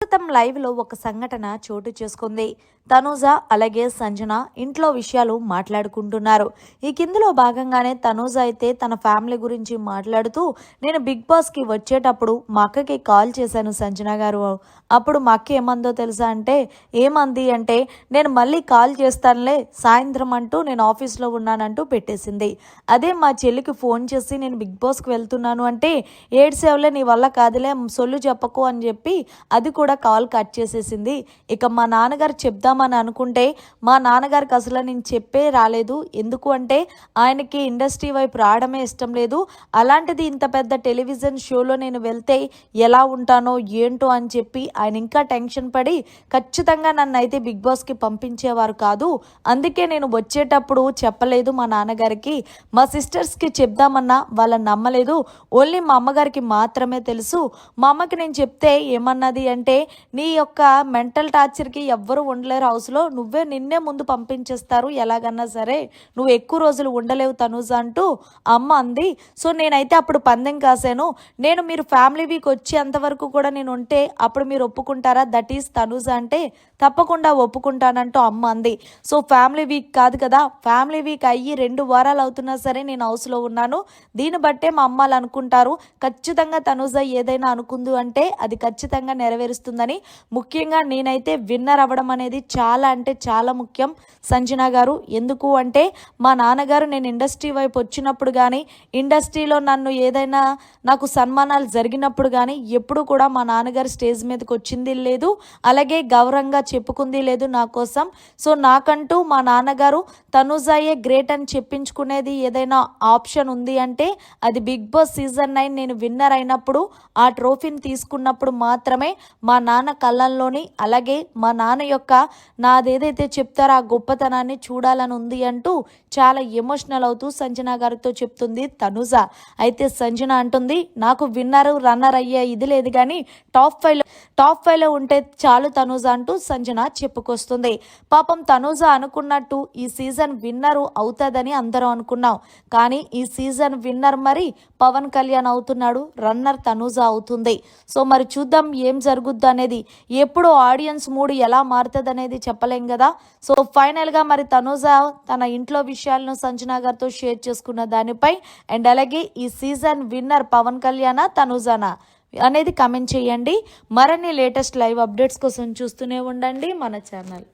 ప్రస్తుతం లైవ్లో ఒక సంఘటన చోటు చేసుకుంది. తనూజ అలాగే సంజన ఇంట్లో విషయాలు మాట్లాడుకుంటున్నారు. ఈ కిందలో భాగంగానే తనూజ అయితే తన ఫ్యామిలీ గురించి మాట్లాడుతూ నేను బిగ్ బాస్కి వచ్చేటప్పుడు మా అక్కకి కాల్ చేశాను సంజన గారు. అప్పుడు మా అక్క ఏమందో తెలుసా అంటే ఏమంది అంటే నేను మళ్ళీ కాల్ చేస్తానులే సాయంత్రం అంటూ నేను ఆఫీస్లో ఉన్నానంటూ పెట్టేసింది. అదే మా చెల్లికి ఫోన్ చేసి నేను బిగ్ బాస్కి వెళ్తున్నాను అంటే ఏడు సేవలే నీ వల్ల కాదులే సొల్లు చెప్పకు అని చెప్పి అది కూడా కూడా కాల్ కట్ చేసేసింది. ఇక మా నాన్నగారు చెప్దామని అనుకుంటే మా నాన్నగారికి అసలు నేను చెప్పే రాలేదు. ఎందుకు అంటే ఆయనకి ఇండస్ట్రీ వైపు రావడమే ఇష్టం లేదు. అలాంటిది ఇంత పెద్ద టెలివిజన్ షోలో నేను వెళ్తే ఎలా ఉంటానో ఏంటో అని చెప్పి ఆయన ఇంకా టెన్షన్ పడి ఖచ్చితంగా నన్ను అయితే బిగ్ బాస్కి పంపించేవారు కాదు. అందుకే నేను వచ్చేటప్పుడు చెప్పలేదు మా నాన్నగారికి. మా సిస్టర్స్కి చెప్దామన్నా వాళ్ళని నమ్మలేదు. ఓన్లీ మా అమ్మగారికి మాత్రమే తెలుసు. మా అమ్మకి నేను చెప్తే ఏమన్నది అంటే నీ యొక్క మెంటల్ టార్చర్కి ఎవ్వరు ఉండలేరు హౌస్లో నువ్వే నిన్నే ముందు పంపించేస్తారు. ఎలాగన్నా సరే నువ్వు ఎక్కువ రోజులు ఉండలేవు తనుజ అంటూ అమ్మ అంది. సో నేనైతే అప్పుడు పందెం కాసాను నేను మీరు ఫ్యామిలీ వీక్ వచ్చేంత వరకు కూడా నేను ఉంటే అప్పుడు మీరు ఒప్పుకుంటారా? దట్ ఈస్ తనుజ అంటే తప్పకుండా ఒప్పుకుంటానంటూ అమ్మ అంది. సో ఫ్యామిలీ వీక్ కాదు కదా. ఫ్యామిలీ వీక్ అయ్యి రెండు వారాలు అవుతున్నా సరే నేను హౌస్లో ఉన్నాను. దీన్ని బట్టే మా అమ్మాలు అనుకుంటారు. ఖచ్చితంగా తనుజ ఏదైనా అనుకుందు అంటే అది ఖచ్చితంగా నెరవేరుస్తుందని. ముఖ్యంగా నేనైతే విన్నర్ అవ్వడం అనేది చాలా అంటే చాలా ముఖ్యం. సంజన గారు ఎందుకు అంటే మా నాన్నగారు నేను ఇండస్ట్రీ వైపు వచ్చినప్పుడు కానీ ఇండస్ట్రీలో నన్ను ఏదైనా నాకు సన్మానాలు జరిగినప్పుడు కానీ ఎప్పుడు కూడా మా నాన్నగారు స్టేజ్ మీదకి వచ్చింది లేదు అలాగే గౌరవంగా చెప్పుకుంది లేదు నా కోసం. సో నాకంటూ మా నాన్నగారు తనుజాయే గ్రేట్ అని చెప్పించుకునేది ఏదైనా ఆప్షన్ ఉంది అంటే అది బిగ్ బాస్ సీజన్ నైన్ నేను విన్నర్ అయినప్పుడు ఆ ట్రోఫీని తీసుకున్నప్పుడు మాత్రమే మా నాన్న కళ్ళల్లోని అలాగే మా నాన్న యొక్క నాదేదైతే చెప్తారో ఆ గొప్పతనాన్ని చూడాలని ఉంది అంటూ చాలా ఎమోషనల్ అవుతూ సంజన గారితో చెప్తుంది తనుజ. అయితే సంజన అంటుంది నాకు విన్నర్ రన్నర్ అయ్యే ఇది లేదు కానీ టాప్ ఫైవ్ టాప్ ఫైవ్లో ఉంటే చాలు తనూజ అంటూ సంజన చెప్పుకొస్తుంది. పాపం తనూజ అనుకున్నట్టు ఈ సీజన్ విన్నర్ అవుతుందని అందరం అనుకున్నాం. కానీ ఈ సీజన్ విన్నర్ మరి పవన్ కళ్యాణ్ అవుతున్నాడు రన్నర్ తనూజ అవుతుంది. సో మరి చూద్దాం ఏం జరుగుద్దు అనేది. ఎప్పుడు ఆడియన్స్ మూడు ఎలా మారుతుంది అనేది చెప్పలేం కదా. సో ఫైనల్గా మరి తనూజ తన ఇంట్లో విషయాలను సంజన గారితో షేర్ చేసుకున్న దానిపై అండ్ అలాగే ఈ సీజన్ విన్నర్ పవన్ పవన్ కళ్యాణ తనూజానా అనేది కమెంట్ చేయండి. మరిన్ని లేటెస్ట్ లైవ్ అప్డేట్స్ కోసం చూస్తూనే ఉండండి మన ఛానల్.